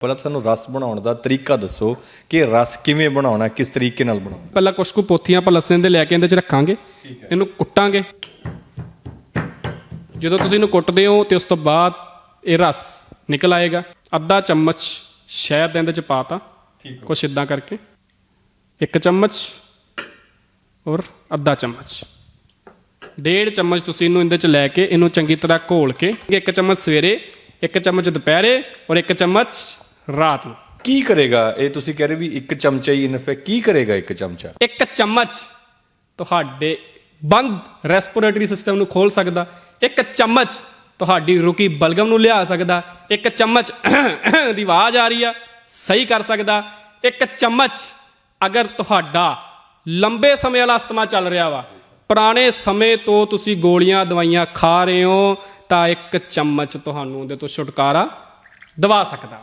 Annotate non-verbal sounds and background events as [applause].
ਪਹਿਲਾਂ ਤਾਂ ਸਾਨੂੰ ਰਸ ਬਣਾਉਣ ਦਾ ਤਰੀਕਾ ਦੱਸੋ ਕਿ ਰਸ ਕਿਵੇਂ ਬਣਾਉਣਾ ਕਿਸ ਤਰੀਕੇ ਨਾਲ ਬਣਾਉਣਾ? ਪਹਿਲਾਂ ਕੁਛ ਕੁ ਪੋਥੀਆਂ ਆਪਾਂ ਲਸਣ ਦੇ ਲੈ ਕੇ ਇਹਦੇ ਚ ਰੱਖਾਂਗੇ। ਇਹਨੂੰ ਕੁੱਟਾਂਗੇ। ਜਦੋਂ ਤੁਸੀਂ ਇਹਨੂੰ ਕੁੱਟਦੇ ਹੋ ਤੇ ਉਸ ਤੋਂ ਬਾਅਦ ਇਹ ਰਸ ਨਿਕਲ ਆਏਗਾ। ਅੱਧਾ ਚਮਚ ਸ਼ਹਿਦ ਇਹਦੇ ਚ ਪਾਤਾ ਕੁਛ ਇਦਾਂ ਕਰਕੇ। ਇੱਕ ਚਮਚ ਔਰ ਅੱਧਾ ਚਮਚ। ਡੇਢ ਚਮਚ ਤੁਸੀਂ ਇਹਨੂੰ ਇਹਦੇ ਚ ਲੈ ਕੇ ਇਹਨੂੰ ਚੰਗੀ ਤਰ੍ਹਾਂ ਘੋਲ ਕੇ ਇੱਕ ਚਮਚ ਸਵੇਰੇ ਇੱਕ ਚਮਚ ਦੁਪਹਿਰੇ ਔਰ ਇੱਕ ਚਮਚ ਰਾਤ ਨੂੰ। ਕੀ ਕਰੇਗਾ? ਇਹ ਤੁਸੀਂ ਕਹਿ ਰਹੇ ਵੀ ਇੱਕ ਚਮਚਾ ਹੀ ਇਨਫ ਹੈ। ਕੀ ਕਰੇਗਾ ਇੱਕ ਚਮਚਾ? ਇੱਕ ਚਮਚ ਤੁਹਾਡੇ ਬੰਦ ਰੈਸਪੀਰੇਟਰੀ ਸਿਸਟਮ ਨੂੰ ਖੋਲ ਸਕਦਾ। ਇੱਕ ਚਮਚ ਤੁਹਾਡੀ ਰੁਕੀ ਬਲਗਮ ਨੂੰ ਲਿਆ ਸਕਦਾ। ਇੱਕ ਚਮਚ [coughs] ਦੀ ਆਵਾਜ਼ ਆ ਰਹੀ ਆ ਸਹੀ ਕਰ ਸਕਦਾ। ਇੱਕ ਚਮਚ ਅਗਰ ਤੁਹਾਡਾ ਲੰਬੇ ਸਮੇਂ ਵਾਲਾ ਅਸਥਮਾ ਚੱਲ ਰਿਹਾ ਵਾ ਪੁਰਾਣੇ ਸਮੇਂ ਤੋਂ ਤੁਸੀਂ ਗੋਲੀਆਂ ਦਵਾਈਆਂ ਖਾ ਰਹੇ ਹੋ ਤਾਂ ਇੱਕ ਚਮਚ ਤੁਹਾਨੂੰ ਉਹਦੇ ਤੋਂ ਛੁਟਕਾਰਾ ਦਵਾ ਸਕਦਾ।